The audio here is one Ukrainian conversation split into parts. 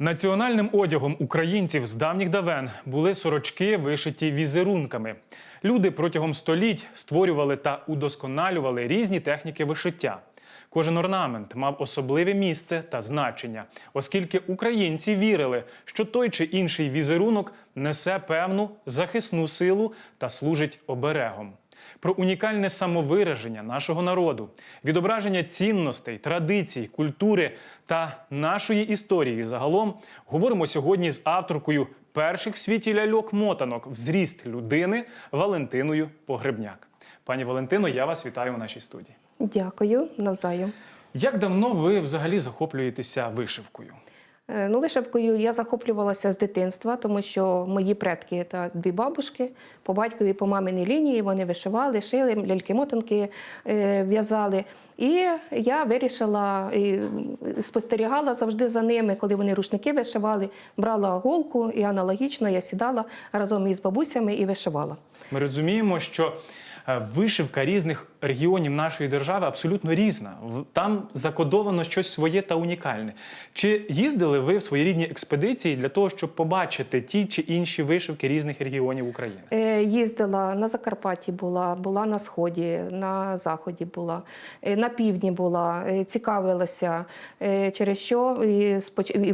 Національним одягом українців з давніх давен були сорочки, вишиті візерунками. Люди протягом століть створювали та удосконалювали різні техніки вишиття. Кожен орнамент мав особливе місце та значення, оскільки українці вірили, що той чи інший візерунок несе певну захисну силу та служить оберегом. Про унікальне самовираження нашого народу, відображення цінностей, традицій, культури та нашої історії загалом говоримо сьогодні з авторкою перших в світі ляльок-мотанок «Взріст людини Валентиною Погребняк. Пані Валентино, я вас вітаю у нашій студії. Дякую, навзаєм. Як давно ви взагалі захоплюєтеся вишивкою? Е, Ну, вишивкою я захоплювалася з дитинства, тому що мої предки та дві бабушки по батькові, по маминій лінії вони вишивали, шили, ляльки-мотанки е, в'язали. І я вирішила і спостерігала завжди за ними, коли вони рушники вишивали, брала голку і аналогічно я сідала разом із бабусями і вишивала. Ми розуміємо, що вишивка різних регіонів нашої держави абсолютно різна. Там закодовано щось своє та унікальне. Чи їздили ви в свої рідні експедиції для того, щоб побачити ті чи інші вишивки різних регіонів України? Е, Їздила на Закарпатті була, була на сході, на заході була, е, на півдні була, е, цікавилася, е, через що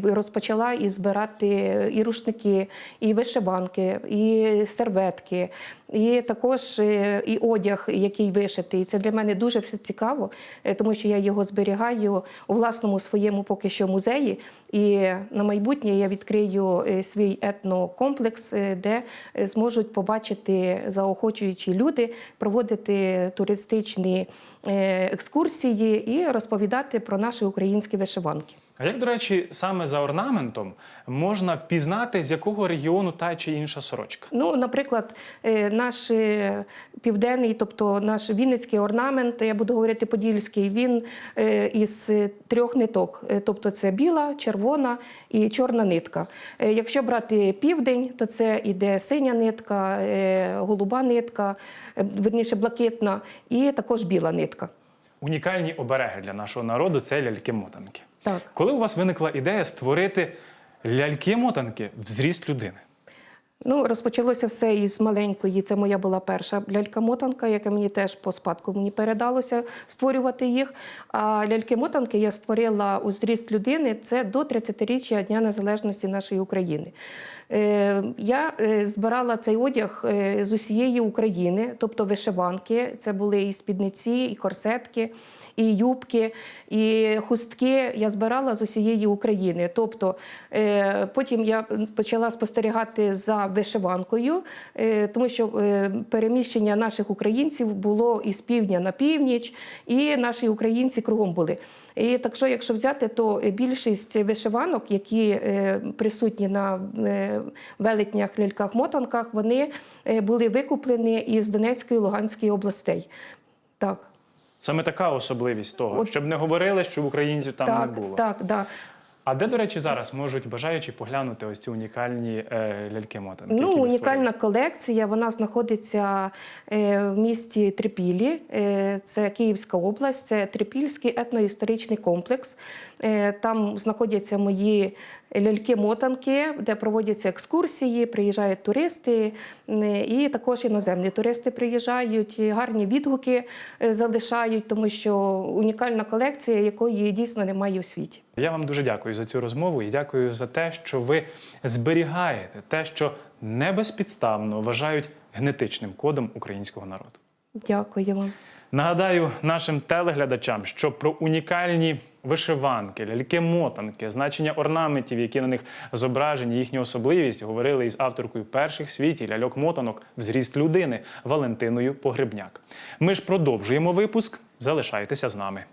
розпочала і збирати і рушники, і вишиванки, і серветки, і також е, і одяг, який вишитий. Це для мене дуже все цікаво, е, тому що я його зберігаю у власному своєму поки що музеї. І на майбутнє я відкрию е, свій етнокомплекс, де зможуть побачити заохочуючі люди, проводити туристичні екскурсії і розповідати про наші українські вишиванки. А як, до речі, саме за орнаментом можна впізнати, з якого регіону та чи інша сорочка? Ну, наприклад, е, наш е, південний, тобто наш вінницький орнамент, я буду говорити подільський, він е, із трьох ниток. Тобто це біла, червона і чорна нитка. Якщо брати південь, то це іде синя нитка, голуба нитка, верніше блакитна, і також біла нитка. Унікальні обереги для нашого народу це ляльки-мотанки. Так. Коли у вас виникла ідея створити ляльки-мотанки в зріст людини? Ну, розпочалося все із маленької. Це моя була перша лялька-мотанка, яка мені теж по спадку мені передалося створювати їх. А ляльки-мотанки я створила у зріст людини це до 30-річчя Дня Незалежності нашої України. Е, Я е, збирала цей одяг е, з усієї України, тобто вишиванки. Це були і спідниці, і корсетки і юбки, і хустки я збирала з усієї України. Тобто потім я почала спостерігати за вишиванкою, е, тому що е, переміщення наших українців було із півдня на північ, і наші українці кругом були. І так що, якщо взяти, то більшість вишиванок, які е, присутні на велетнях, ляльках, мотанках, вони були викуплені із Донецької Луганської областей. Так. Саме така особливість того, От- щоб не говорили, що в українців там так, не було. Так, да. А де, до речі, зараз можуть бажаючі поглянути ось ці унікальні е, ляльки-мотанки? Ну, унікальна колекція. Вона знаходиться е, в місті Трипілі. Е, це Київська область, це Трипільський етноісторичний комплекс. Е, там знаходяться мої ляльки-мотанки, де проводяться екскурсії, приїжджають туристи, і також іноземні туристи приїжджають. Гарні відгуки е, залишають, тому що унікальна колекція, якої дійсно немає у світі. Я вам дуже дякую за цю розмову і дякую за те, що ви зберігаєте те, що не безпідставно вважають генетичним кодом українського народу. Дякую вам. Нагадаю нашим телеглядачам, що про унікальні вишиванки, ляльки-мотанки, значення орнаментів, які на них зображені, їхню особливість, говорили із авторкою перших в світі ляльок-мотанок в зріст людини Валентиною Погребняк. Ми ж продовжуємо випуск. Залишайтеся з нами.